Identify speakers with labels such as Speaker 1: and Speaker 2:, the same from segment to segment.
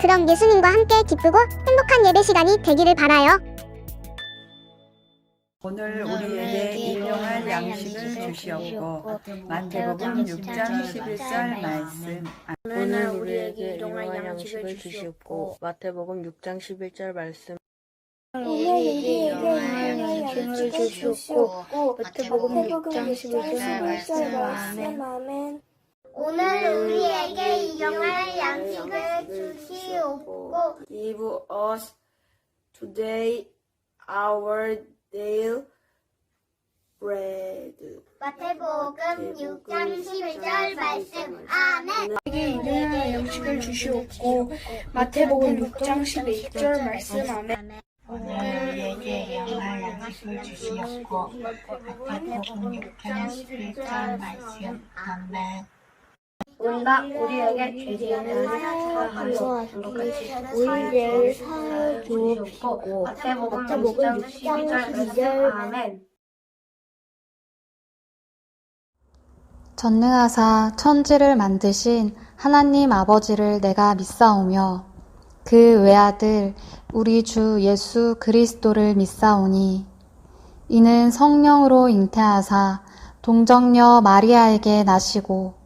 Speaker 1: 그럼 예수님과 함께 기쁘고 행복한 예배 시간이 되기를 바라요.
Speaker 2: 오늘 우리에게 일용할 양식을 주시옵고 마태복음 6장 11절 말씀.
Speaker 3: 오늘 우리에게 일용할 양식을 주시옵고 마태복음 6장 11절 말씀.
Speaker 4: 우리에게 일용할 양식을 주시옵고
Speaker 3: 마태복음 6장
Speaker 4: 11절
Speaker 3: 11절 말씀.
Speaker 4: 말씀 아멘
Speaker 1: 오늘 우리에게 일용할 양식을 주시옵고
Speaker 3: Give us today our daily bread.
Speaker 1: 마태복음 6장 11절 말씀. 아멘.
Speaker 4: 우리에게 일용할 양식을 주시옵고 마태복음 6장 11절 말씀. 아멘.
Speaker 5: 오늘 우리에게 일용할 양식을 주시옵고 마태복음 6장 11절 말씀. 아멘
Speaker 4: 우리가 우리에게 죄지은 사하여 우리를 사하여 주옵고 마태복음 6장 12절 아멘
Speaker 6: 전능하사 천지를 만드신 하나님 아버지를 내가 믿사오며 그 외아들 우리 주 예수 그리스도를 믿사오니 이는 성령으로 잉태하사 동정녀 마리아에게 나시고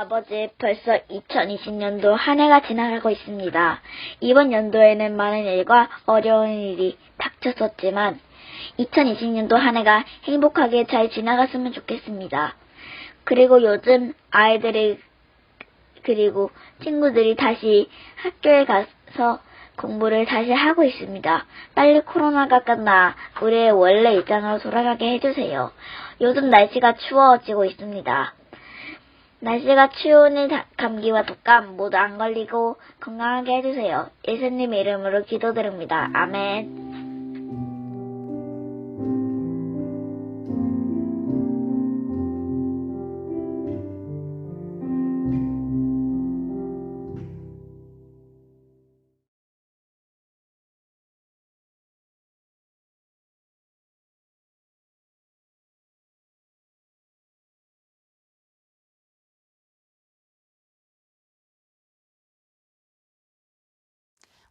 Speaker 7: 아버지, 벌써 2020년도 한 해가 지나가고 있습니다. 이번 연도에는 많은 일과 어려운 일이 닥쳤었지만 2020년도 한 해가 행복하게 잘 지나갔으면 좋겠습니다. 그리고 요즘 아이들이 그리고 친구들이 다시 학교에 가서 공부를 다시 하고 있습니다. 빨리 코로나가 끝나 우리의 원래 일상으로 돌아가게 해주세요. 요즘 날씨가 추워지고 있습니다. 날씨가 다- 감기와 독감 모두 안 걸리고 건강하게 해주세요. 예수님 이름으로 기도드립니다. 아멘.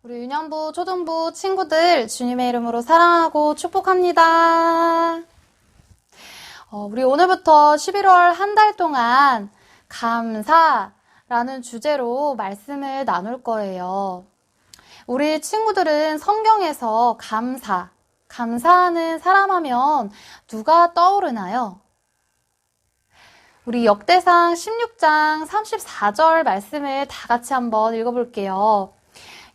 Speaker 6: 우리 유년부, 초등부 친구들 주님의 이름으로 사랑하고 축복합니다. 어, 우리 오늘부터 11월 한 달 동안 감사라는 주제로 말씀을 나눌 거예요. 우리 친구들은 성경에서 감사, 감사하는 사람 하면 누가 떠오르나요? 우리 역대상 16장 34절 말씀을 다 같이 한번 읽어볼게요.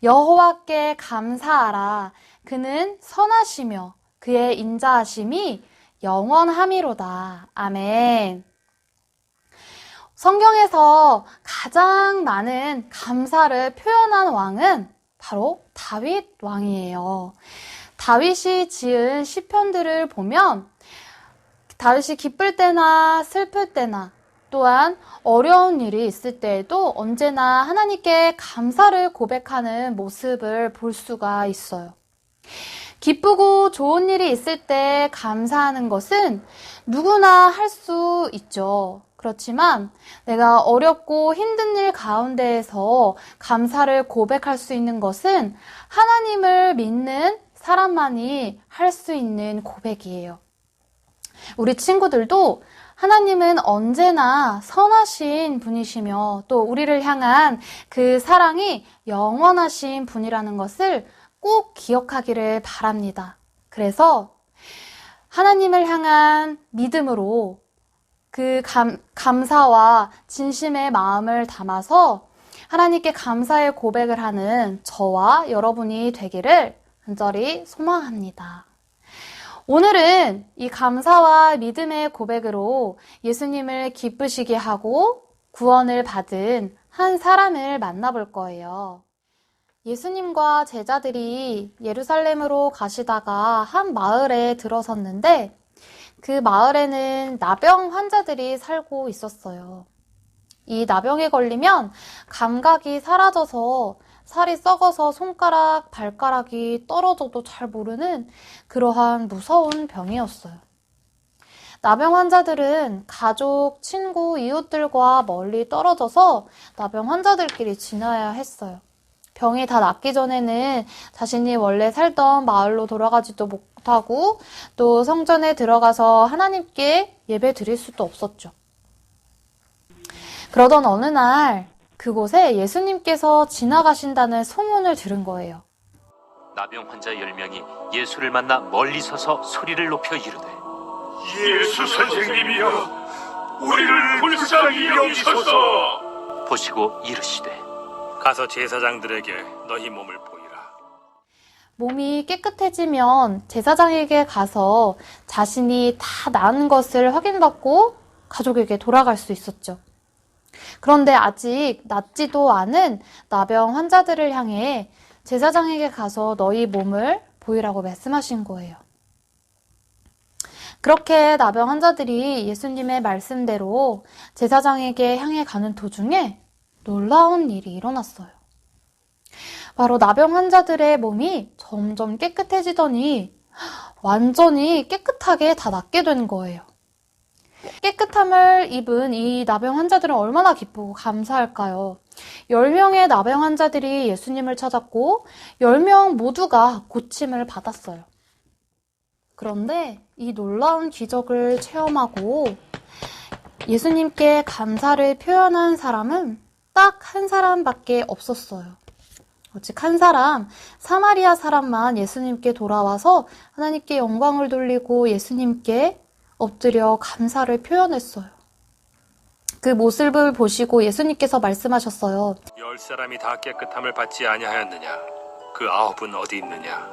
Speaker 6: 여호와께 감사하라. 그는 선하시며 그의 인자하심이 영원함이로다. 아멘. 성경에서 가장 많은 감사를 표현한 왕은 바로 다윗 왕이에요. 다윗이 지은 시편들을 보면 다윗이 기쁠 때나 슬플 때나 또한 어려운 일이 있을 때에도 언제나 하나님께 감사를 고백하는 모습을 볼 수가 있어요. 기쁘고 좋은 일이 있을 때 감사하는 것은 누구나 할 수 있죠. 그렇지만 내가 어렵고 힘든 일 가운데에서 감사를 고백할 수 있는 것은 하나님을 믿는 사람만이 할 수 있는 고백이에요. 우리 친구들도 하나님은 언제나 선하신 분이시며 또 우리를 향한 그 사랑이 영원하신 분이라는 것을 꼭 기억하기를 바랍니다. 그래서 하나님을 향한 믿음으로 그 감, 감사와 진심의 마음을 담아서 하나님께 감사의 고백을 하는 저와 여러분이 되기를 간절히 소망합니다. 오늘은 이 감사와 믿음의 고백으로 예수님을 기쁘시게 하고 구원을 받은 한 사람을 만나볼 거예요. 예수님과 제자들이 예루살렘으로 가시다가 한 마을에 들어섰는데 그 마을에는 나병 환자들이 살고 있었어요. 이 나병에 걸리면 감각이 사라져서 살이 썩어서 손가락, 발가락이 떨어져도 잘 모르는 그러한 무서운 병이었어요. 나병 환자들은 가족, 친구, 이웃들과 멀리 떨어져서 나병 환자들끼리 지나야 했어요. 병이 다 낫기 전에는 자신이 원래 살던 마을로 돌아가지도 못하고 또 성전에 들어가서 하나님께 예배 드릴 수도 없었죠. 그러던 어느 날 그곳에 예수님께서 지나가신다는 소문을 들은 거예요.
Speaker 8: 나병 환자 10명이 예수를 만나 멀리 서서 소리를 높여 이르되
Speaker 9: 예수 선생님이여 우리를 불쌍히 여기소서
Speaker 8: 보시고 이르시되 가서 제사장들에게 너희 몸을 보이라
Speaker 6: 몸이 깨끗해지면 제사장에게 가서 자신이 다 나은 것을 확인받고 가족에게 돌아갈 수 있었죠. 그런데 아직 낫지도 않은 나병 환자들을 향해 제사장에게 가서 너희 몸을 보이라고 말씀하신 거예요. 그렇게 나병 환자들이 예수님의 말씀대로 제사장에게 향해 가는 도중에 놀라운 일이 일어났어요. 바로 나병 환자들의 몸이 점점 깨끗해지더니 완전히 깨끗하게 다 낫게 된 거예요. 깨끗함을 입은 이 나병 환자들은 얼마나 기쁘고 감사할까요? 10명의 나병 환자들이 예수님을 찾았고 10명 모두가 고침을 받았어요. 그런데 이 놀라운 기적을 체험하고 예수님께 감사를 표현한 사람은 딱 한 사람밖에 없었어요. 오직 한 사람, 사마리아 사람만 예수님께 돌아와서 하나님께 영광을 돌리고 예수님께 엎드려 감사를 표현했어요. 그 모습을 보시고 예수님께서 말씀하셨어요.
Speaker 8: 열 사람이 다 깨끗함을 받지 아니하였느냐? 그 아홉은 어디 있느냐?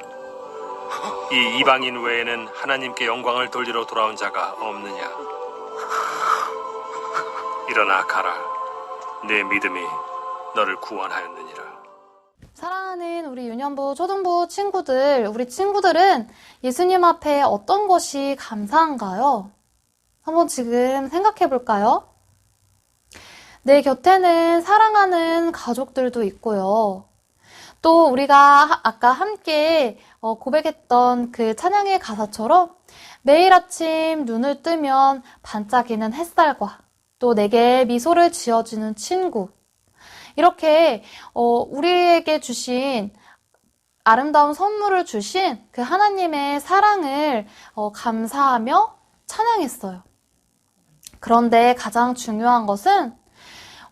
Speaker 8: 이 이방인 외에는 하나님께 영광을 돌리러 돌아온 자가 없느냐? 일어나 가라. 내 믿음이 너를 구원하였느니라.
Speaker 6: 사랑하는 우리 유년부, 초등부 친구들, 우리 친구들은 예수님 앞에 어떤 것이 감사한가요? 한번 지금 생각해 볼까요? 내 곁에는 사랑하는 가족들도 있고요. 또 우리가 하- 아까 함께 어, 고백했던 그 찬양의 가사처럼 매일 아침 눈을 뜨면 반짝이는 햇살과 또 내게 미소를 지어주는 친구. 이렇게 어, 우리에게 주신 아름다운 선물을 주신 그 하나님의 사랑을 어, 감사하며 찬양했어요. 그런데 가장 중요한 것은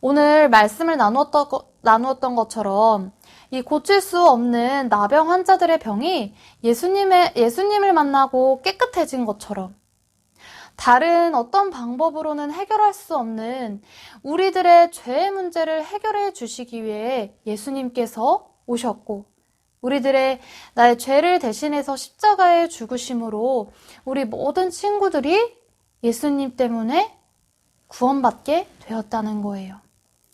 Speaker 6: 오늘 말씀을 나누었던, 것- 나누었던 것처럼 이 고칠 수 없는 나병 환자들의 병이 예수님의, 예수님을 만나고 깨끗해진 것처럼 다른 어떤 방법으로는 해결할 수 없는 우리들의 죄의 문제를 해결해 주시기 위해 예수님께서 오셨고 우리들의 나의 죄를 대신해서 십자가에 죽으심으로 우리 모든 친구들이 예수님 때문에 구원받게 되었다는 거예요.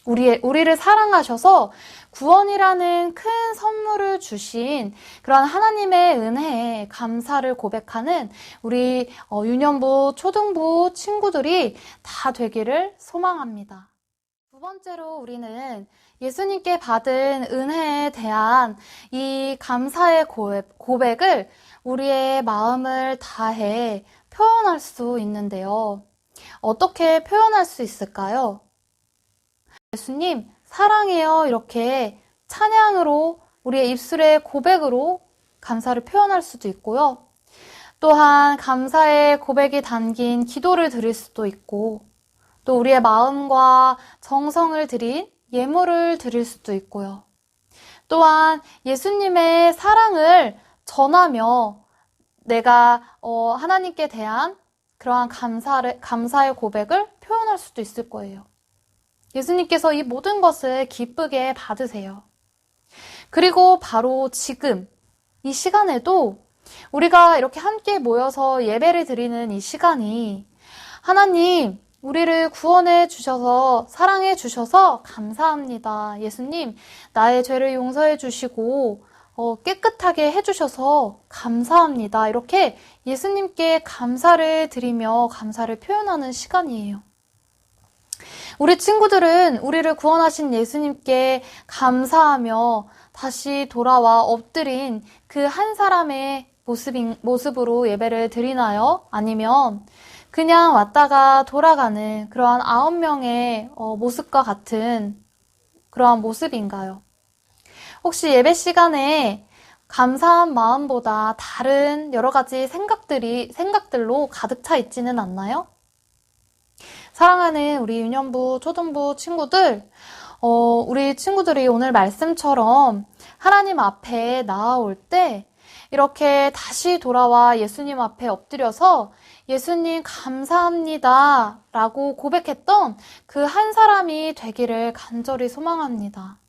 Speaker 6: 우리, 우리를 사랑하셔서 구원이라는 큰 선물을 주신 그런 하나님의 은혜에 감사를 고백하는 우리 어, 유년부, 초등부 친구들이 다 되기를 소망합니다. 두 번째로 우리는 예수님께 받은 은혜에 대한 이 감사의 고백, 고백을 우리의 마음을 다해 표현할 수 있는데요. 어떻게 표현할 수 있을까요? 예수님, 사랑해요. 이렇게 찬양으로 우리의 입술의 고백으로 감사를 표현할 수도 있고요. 또한 감사의 고백이 담긴 기도를 드릴 수도 있고, 또 우리의 마음과 정성을 드린 예물을 드릴 수도 있고요. 또한 예수님의 사랑을 전하며 내가 어, 하나님께 대한 그러한 감사를, 감사의 고백을 표현할 수도 있을 거예요. 예수님께서 이 모든 것을 기쁘게 받으세요. 그리고 바로 지금, 이 시간에도 우리가 이렇게 함께 모여서 예배를 드리는 이 시간이 하나님, 우리를 구원해 주셔서, 사랑해 주셔서 감사합니다. 예수님, 나의 죄를 용서해 주시고, 어, 깨끗하게 해주셔서 감사합니다. 이렇게 예수님께 감사를 드리며 감사를 표현하는 시간이에요. 우리 친구들은 우리를 구원하신 예수님께 감사하며 다시 돌아와 엎드린 그 한 사람의 모습인, 모습으로 예배를 드리나요? 아니면 그냥 왔다가 돌아가는 그러한 아홉 명의 어, 모습과 같은 그러한 모습인가요? 혹시 예배 시간에 감사한 마음보다 다른 여러 가지 생각들이, 생각들로 가득 차 있지는 않나요? 사랑하는 우리 유년부, 초등부 친구들, 어, 우리 친구들이 오늘 말씀처럼 하나님 앞에 나아올 때 이렇게 다시 돌아와 예수님 앞에 엎드려서 예수님 감사합니다 라고 고백했던 그 한 사람이 되기를 간절히 소망합니다.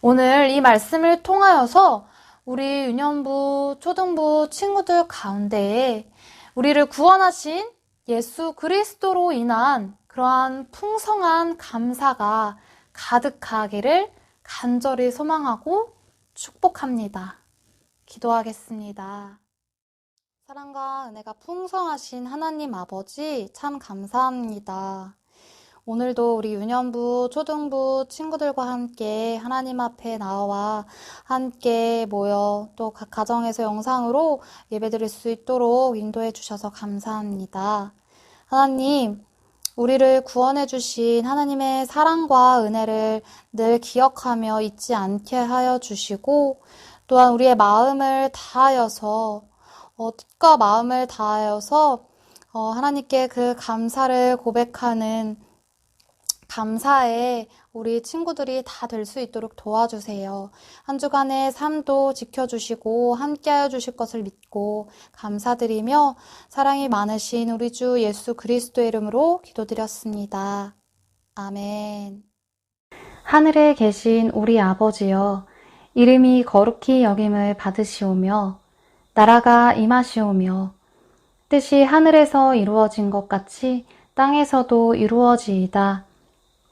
Speaker 6: 오늘 이 말씀을 통하여서 우리 유년부, 초등부 친구들 가운데에 우리를 구원하신 예수 그리스도로 인한 그러한 풍성한 감사가 가득하기를 간절히 소망하고 축복합니다. 기도하겠습니다. 사랑과 은혜가 풍성하신 하나님 아버지 참 감사합니다. 오늘도 우리 유년부, 초등부 친구들과 함께 하나님 앞에 나와 함께 모여 또 각 가정에서 영상으로 예배 드릴 수 있도록 인도해 주셔서 감사합니다. 하나님, 우리를 구원해 주신 하나님의 사랑과 은혜를 늘 기억하며 잊지 않게 하여 주시고 또한 우리의 마음을 다하여서 어, 뜻과 마음을 다하여서 어, 하나님께 그 감사를 고백하는 감사에 우리 친구들이 다 될 수 있도록 도와주세요. 한 주간의 삶도 지켜주시고 함께하여 주실 것을 믿고 감사드리며 사랑이 많으신 우리 주 예수 그리스도의 이름으로 기도드렸습니다. 아멘. 하늘에 계신 우리 아버지여, 이름이 거룩히 여김을 받으시오며, 나라가 임하시오며, 뜻이 하늘에서 이루어진 것 같이 땅에서도 이루어지이다.